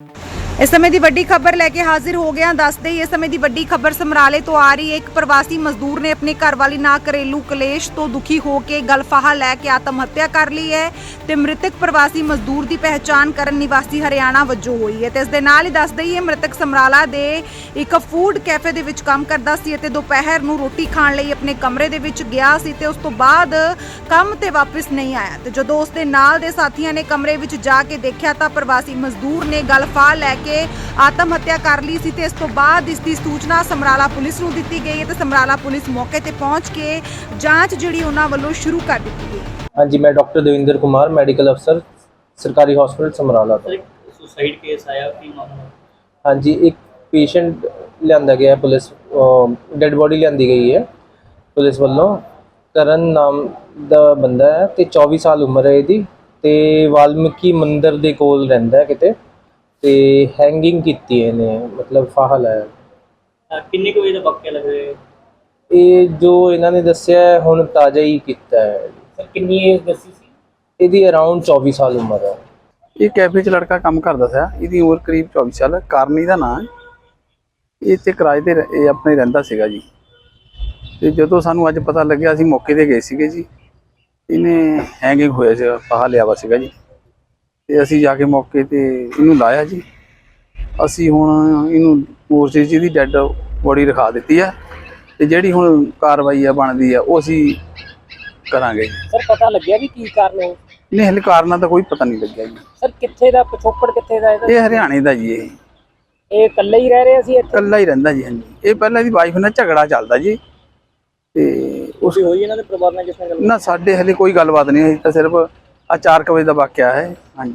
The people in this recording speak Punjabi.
you ਇਸ ਸਮੇਂ ਦੀ ਵੱਡੀ ਖਬਰ ਲੈ ਕੇ ਹਾਜ਼ਰ ਹੋ ਗਿਆ ਦੱਸਦੇ ਹੀ ਇਸ ਸਮੇਂ ਦੀ ਵੱਡੀ ਖਬਰ ਸਮਰਾਲੇ ਤੋਂ ਆ ਰਹੀ ਹੈ। ਇੱਕ ਪ੍ਰਵਾਸੀ ਮਜ਼ਦੂਰ ਨੇ ਆਪਣੀ ਘਰਵਾਲੀ ਨਾਲ ਘਰੇਲੂ ਕਲੇਸ਼ ਤੋਂ ਦੁਖੀ ਹੋ ਕੇ ਗਲਫਾਹਾ ਲੈ ਕੇ ਆਤਮ ਹੱਤਿਆ ਕਰ ਲਈ ਹੈ ਤੇ ਮ੍ਰਿਤਕ ਪ੍ਰਵਾਸੀ ਮਜ਼ਦੂਰ ਦੀ ਪਹਿਚਾਣ ਕਰਨ ਨਿਵਾਸੀ ਹਰਿਆਣਾ ਵਜੋਂ ਹੋਈ ਹੈ ਤੇ ਇਸ ਦੇ ਨਾਲ ਹੀ ਦੱਸਦੇ ਹੀ ਇਹ ਮ੍ਰਿਤਕ ਸਮਰਾਲਾ ਦੇ ਇੱਕ ਫੂਡ ਕੈਫੇ ਦੇ ਵਿੱਚ ਕੰਮ ਕਰਦਾ ਸੀ ਅਤੇ ਦੁਪਹਿਰ ਨੂੰ ਰੋਟੀ ਖਾਣ ਲਈ ਆਪਣੇ ਕਮਰੇ ਦੇ ਵਿੱਚ ਗਿਆ ਸੀ ਤੇ ਉਸ ਤੋਂ ਬਾਅਦ ਕੰਮ ਤੇ ਵਾਪਸ ਨਹੀਂ ਆਇਆ। ਤੇ ਜਦੋਂ ਉਸ ਦੇ ਨਾਲ ਦੇ ਸਾਥੀਆਂ ਨੇ ਕਮਰੇ ਵਿੱਚ ਜਾ ਕੇ ਦੇਖਿਆ ਤਾਂ ਪ੍ਰਵਾਸੀ ਮਜ਼ਦੂਰ ਨੇ ਗਲਫਾ ਲੈ ਕੇ ਆਤਮ ਹੱਤਿਆ ਕਰ ਲਈ ਸੀ ਤੇ ਇਸ ਤੋਂ ਬਾਅਦ ਇਸ ਦੀ ਸੂਚਨਾ ਸਮਰਾਲਾ ਪੁਲਿਸ ਨੂੰ ਦਿੱਤੀ ਗਈ ਹੈ ਤੇ ਸਮਰਾਲਾ ਪੁਲਿਸ ਮੌਕੇ ਤੇ ਪਹੁੰਚ ਕੇ ਜਾਂਚ ਜਿਹੜੀ ਉਹਨਾਂ ਵੱਲੋਂ ਸ਼ੁਰੂ ਕਰ ਦਿੱਤੀ ਗਈ ਹਾਂਜੀ ਮੈਂ ਡਾਕਟਰ ਦਵਿੰਦਰ ਕੁਮਾਰ ਮੈਡੀਕਲ ਅਫਸਰ ਸਰਕਾਰੀ ਹਸਪੀਟਲ ਸਮਰਾਲਾ ਤੋਂ। ਸੁਸਾਈਡ ਕੇਸ ਆਇਆ ਕੀ ਮਾਮਲਾ? ਹਾਂਜੀ ਇੱਕ ਪੇਸ਼ੈਂਟ ਲਿਆਂਦਾ ਗਿਆ ਹੈ ਪੁਲਿਸ ਡੈੱਡ ਬੋਡੀ ਲਿਆਂਦੀ ਗਈ ਹੈ ਪੁਲਿਸ ਵੱਲੋਂ। ਕਰਨ ਨਾਮ ਦਾ ਬੰਦਾ ਹੈ ਤੇ 24 ਸਾਲ ਉਮਰ ਹੈ ਇਹਦੀ ਤੇ ਵਾਲਮੀਕੀ ਮੰਦਿਰ ਦੇ ਕੋਲ ਰਹਿੰਦਾ ਹੈ ਕਿਤੇ। ਤੇ ਹੈਂਗਿੰਗ ਕੀਤੀ ਹੈ ਇਹਨੇ ਮਤਲਬ ਫਾਹਾ ਲਾਇਆ। ਅਹ ਕਿੰਨੇ ਕੁ ਵਜੇ ਦਾ ਵਾਕਿਆ ਲੱਗ ਰਿਹਾ ਹੈ ਇਹ ਜੋ ਇਹਨਾਂ ਨੇ ਦੱਸਿਆ ਹੈ, ਹੁਣ ਤਾਜ਼ਾ ਹੀ ਕੀਤਾ ਹੈ। ਸਰ ਕਿੰਨੀ ਏਜ ਦੱਸੀ ਸੀ? ਇਹਦੀ ਅਰਾਊਂਡ 24 ਸਾਲ ਉਮਰ ਹੈ। ਇਹ ਕੈਫੇ 'ਚ ਲੜਕਾ ਕੰਮ ਕਰਦਾ ਸੀ। ਇਹਦੀ ਉਮਰ ਕਰੀਬ 24 ਸਾਲ ਹੈ। ਕਾਰਨੀ ਦਾ ਨਾਂ ਹੈ। ਇਹ ਇੱਥੇ ਕਿਰਾਏ ਤੇ ਰਹਿ- ਇਹ ਆਪਣੇ ਰਹਿੰਦਾ ਸੀਗਾ ਜੀ। ਤੇ ਜਦੋਂ ਸਾਨੂੰ ਅੱਜ ਪਤਾ ਲੱਗਿਆ ਅਸੀਂ ਮੌਕੇ ਤੇ ਗਏ ਸੀਗੇ ਜੀ। ਇਹਨੇ ਹੈਂਗਿੰਗ ਹੋਇਆ ਸੀ ਫਾਹਾ ਲਿਆ ਵਾ ਸੀਗਾ ਜੀ। ਤੇ ਅਸੀਂ ਜਾ ਕੇ ਮੌਕੇ ਤੇ ਇਹਨੂੰ ਲਾਇਆ ਜੀ। ਅਸੀਂ ਹੁਣ ਇਹਨੂੰ ਮੋਰਚੇ 'ਚ ਇਹਦੀ ਡੈੱਡ ਬੋਡੀ ਰਖਾ ਦਿੱਤੀ ਹੈ ਤੇ ਜਿਹੜੀ ਹੁਣ ਕਾਰਵਾਈ ਆ ਬਣਦੀ ਆ ਉਹ ਅਸੀਂ ਕਰਾਂਗੇ। ਸਰ ਪਤਾ ਲੱਗਿਆ ਵੀ ਕੀ ਕਾਰਨ ਹੋ? ਨਹੀਂ ਹਲੇ ਕਾਰਨਾਂ ਦਾ ਕੋਈ ਪਤਾ ਨਹੀਂ ਲੱਗਿਆ ਜੀ। ਸਰ ਕਿੱਥੇ ਦਾ ਪਿਛੋਕੜ ਕਿੱਥੇ ਦਾ ਇਹਦਾ? ਇਹ ਹਰਿਆਣੇ ਦਾ ਜੀ ਇਹ। ਇਹ ਇਕੱਲੇ ਹੀ ਰਹਿ ਰਹੇ ਸੀ ਇੱਥੇ? ਇਕੱਲਾ ਹੀ ਰਹਿੰਦਾ ਜੀ ਹਾਂਜੀ। ਇਹ ਪਹਿਲਾਂ ਦੀ ਵਾਈਫ ਨਾਲ ਝਗੜਾ ਚੱਲਦਾ ਜੀ। ਤੇ ਉਸ ਹੋਈ ਇਹਨਾਂ ਦੇ ਪਰਿਵਾਰ ਨਾਲ ਕਿਸ ਨਾਲ ਗੱਲ? ਨਾ ਸਾਡੇ ਹਲੇ ਕੋਈ ਗੱਲਬਾਤ ਨਹੀਂ ਹੋਈ ਤਾਂ ਸਿਰਫ ਆ 4 ਵਜੇ ਦਾ ਵਾਕਿਆ ਹੈ। ਹਾਂਜੀ।